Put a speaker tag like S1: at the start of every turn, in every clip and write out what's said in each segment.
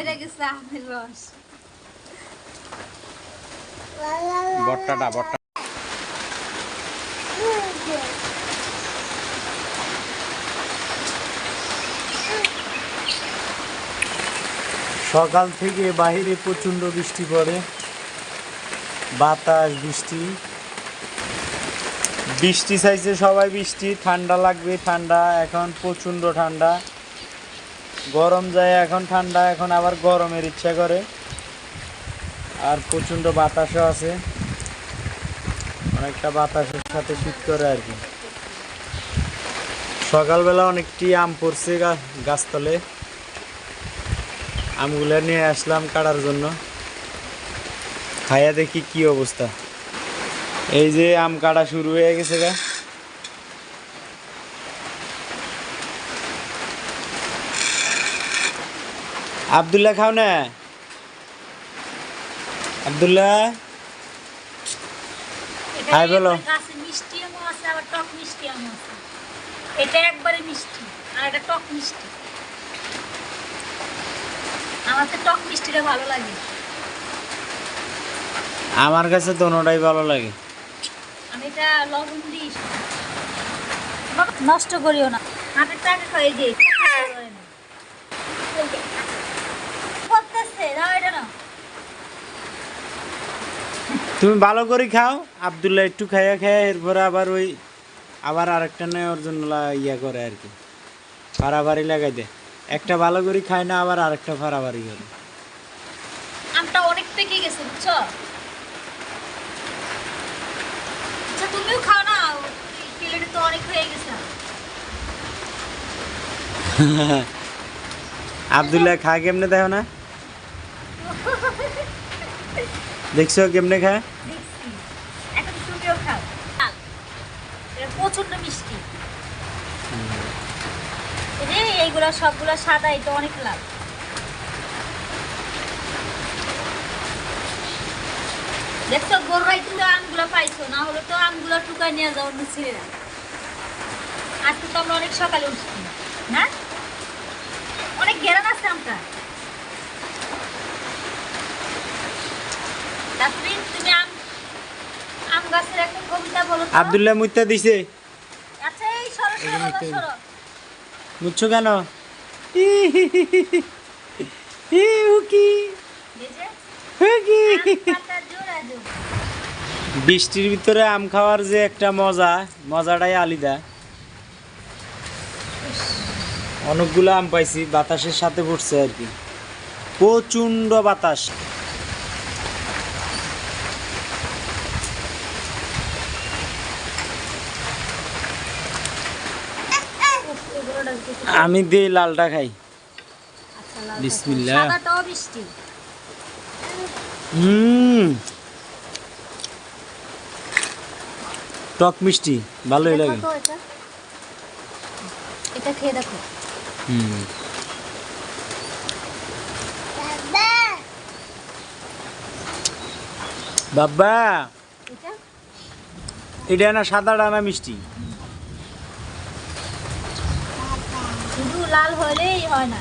S1: ভরে গেছে আমের রস
S2: বট্টাটা বট্টা। সকাল থেকে বাইরে প্রচণ্ড বৃষ্টি পড়ে। বাতাস বৃষ্টি। বৃষ্টি চাইছে সবাই বৃষ্টি। ঠান্ডা লাগবে ঠান্ডা। এখন প্রচণ্ড ঠান্ডা। গরম যায়, এখন ঠান্ডা, এখন আবার গরমের ইচ্ছা করে। আর প্রচণ্ড বাতাসও আছে। অনেকটা বাতাসের সাথে শীত করে আর কি। সকালবেলা অনেকটি আম পড়ছে গাছতলে। আমগুলো নিয়ে আসলাম কাটার জন্য। খাইয়া দেখি কি অবস্থা। এই যে আম কাটা শুরু হয়ে গেছে গা। আবদুল্লাহ খাও না। আবদুল্লাহ। হাই বলো।
S1: মিষ্টি আবার টক মিষ্টি আমও এটা একবারে মিষ্টি আর এটা টক মিষ্টি। আমার তো টক মিষ্টিটা ভালো লাগে।
S2: আমার কাছে দোনোটাই ভালো লাগে।
S1: আমি এটা লবণ দিই। নষ্ট করিও না। হাটের টাকা খাই যে করতেছে দাও এটা না
S2: তুমি ভালো করে খাও আবদুল্লাহ একটু খাইয়া খাইয়া এরপরে আবার ওই আবার আরেকটা নেওয়ার জন্য ইয়া করে আর কি। ফাড়াফাড়ি লাগাই দেয় একটা ভালো করে খায় না আবার আরেকটা ফাড়াফাড়ি করে।
S1: আমটা অনেক পেকে গেছে বুঝছ? আচ্ছা তুমিও খাও না প্লেটে তো অনেক হয়ে গেছে।
S2: আবদুল্লাহ খা কেমনে দেখো না? দেখছ কেমনে খায়?
S1: অনেক আমগুলো পাইছো না হলে তো নিয়ে আজকে তো আমরা অনেক সকালে উঠছি অনেক আছে আমটা তুমি আম আম গাছের একটা কবিতা বলো তো।
S2: আবদুল্লাহ দিছে।
S1: আচ্ছা এই সরো সরো সরো।
S2: বুঝছ কেন? ই উকি বৃষ্টির ভিতরে আম খাওয়ার যে একটা মজা মজাটাই আলিদা। অনেকগুলো আম পাইছি বাতাসের সাথে পড়ছে আর কি। প্রচণ্ড বাতাস। আমি দিয়ে লালটা খাই।
S1: আচ্ছা,
S2: বিসমিল্লাহ। হুম। টক মিষ্টি ভালোই লাগে।
S1: তো এটা? এটা খেয়ে দেখো।
S2: হুম। বাবা।
S1: এটা?
S2: এটা না সাদা ডানা মিষ্টি
S1: শুধু লাল হলেই হয় না।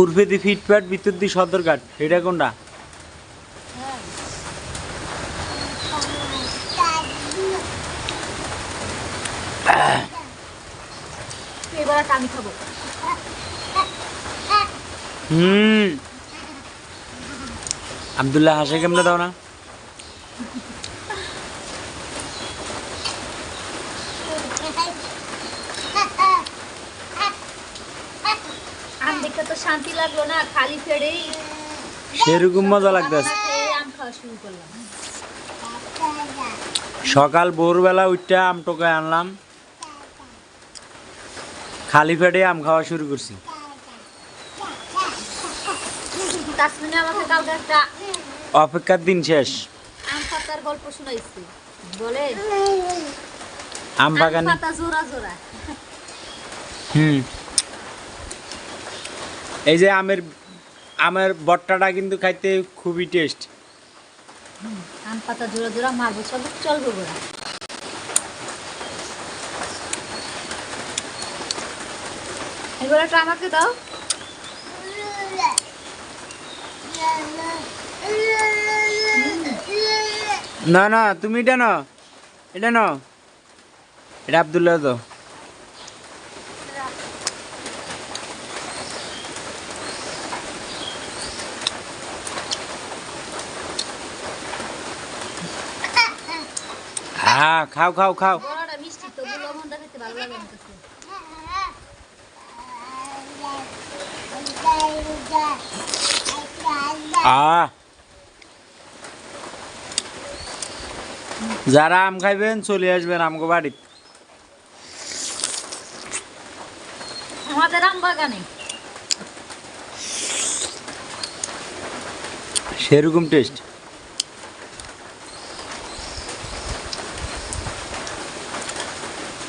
S2: উর্ফে দি ফিটপ্যাট ভিতর দি সদরঘাট এটা কোনটা?
S1: এবার একটা আমি খাব।
S2: হুম। আবদুল্লাহ হাসে কেমনে দাও না?
S1: আম দেখতে তো শান্তি লাগল না খালি ফেড়েই
S2: সেরকম মজা লাগতেছে।
S1: খেয়ে আম খাওয়া শুরু করলাম।
S2: সকাল ভোরবেলা উঠটা আম টোকায় আনলাম। খালি পেটে আম খাওয়া শুরু করছি। অপেক্ষার দিন শেষ।
S1: আম
S2: বাগানে হুম। এই যে আমের আমের বট্টাটা কিন্তু খাইতে খুবই টেস্ট
S1: আম পাতা জোড়া জোড়া মারবো চল চলবো গোড়া একটা আমাকে দাও।
S2: না না তুমি এটা নাও। এটা নাও। এটা আবদুল্লাহ তো হ্যাঁ খাও খাও খাও। যারা আম খাইবেন চলে আসবেন আমগো বাড়ি
S1: আমাদের আম বাগানে।
S2: সেরকম টেস্ট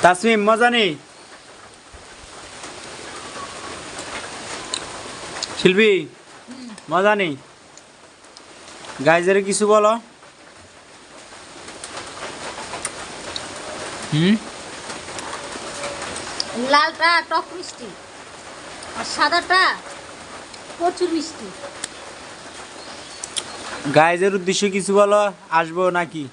S2: তাসমিম মজা নেই। শিল্পী মজা নেই। গাইজের কিছু বলো। হুম?
S1: লালটা টক মিষ্টি আর সাদাটা প্রচুর মিষ্টি।
S2: গাইজের উদ্দেশ্যে কিছু বলো আসব নাকি?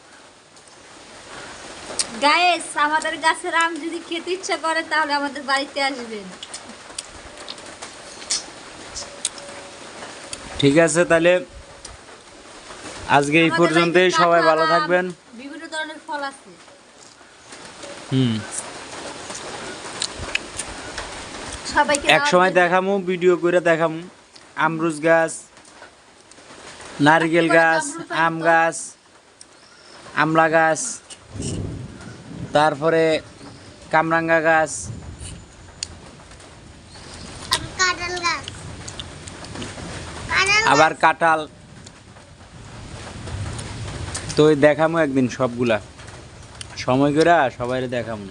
S1: গায়েস আমাদের গাছের আম যদি খেতে ইচ্ছা করে তাহলে আমাদের বাড়িতে আসবেন।
S2: ঠিক আছে তাহলে আজকে এই পর্যন্তই সবাই ভালো থাকবেন।
S1: বিভিন্ন ধরনের ফল আছে।
S2: হুম।
S1: সবাইকে
S2: এক সময় দেখামু ভিডিও করে দেখামু। আমরুজ গাছ নারকেল গাছ আম গাছ আমলা গাছ। তারপরে কামরাঙ্গা গাছ। আবার কাঁঠাল। তো দেখামু একদিন সবগুলা। সময় করে সবাই দেখামু।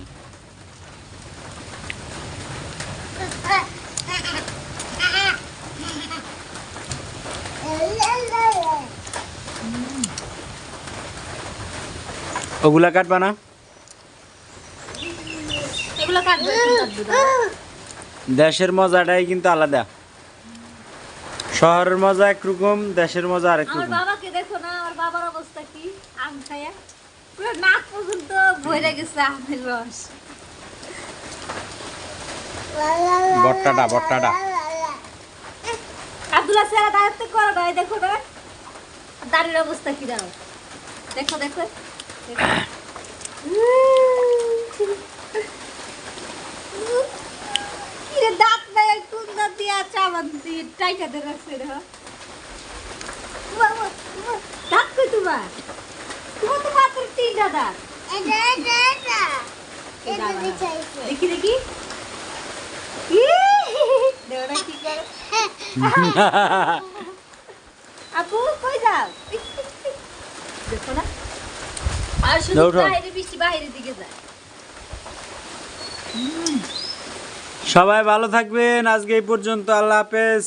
S2: ওগুলা কাটবা না
S1: এগুলো কাটবে এখন কাটবে দাঁড়াও।
S2: দেশের মজাটাই কিন্তু আলাদা। শহরের মজা একরকম দেশের মজা আরেক রকম।
S1: বাবাকে দেখো না আমার বাবার অবস্থা কি? আম খায়া। পুরো নাক পর্যন্ত ভরে গেছে আমের রস।
S2: বট্টাটা বট্টাটা।
S1: আব্দুল্লাহ স্যার দাঁড়াতে করো না দেখো না। দাঁড়ির অবস্থা কি দাও দেখো দেখো। দেখো। কি রে দাঁত নাই কোন দাঁত দিয়ে টাইটা দিয়ে রাখছে রে হ্যাঁ? দাঁত কই তোমার? তোমার তো মাত্র তিনটা দাঁত। দেখি দেখি। আপু কই যাও? দেখো না। আর শুধু বাইরে বৃষ্টি বাইরের দিকে যায়।
S2: সবাই ভালো থাকবেন। আজকে এই পর্যন্ত আল্লাহ হাফেজ।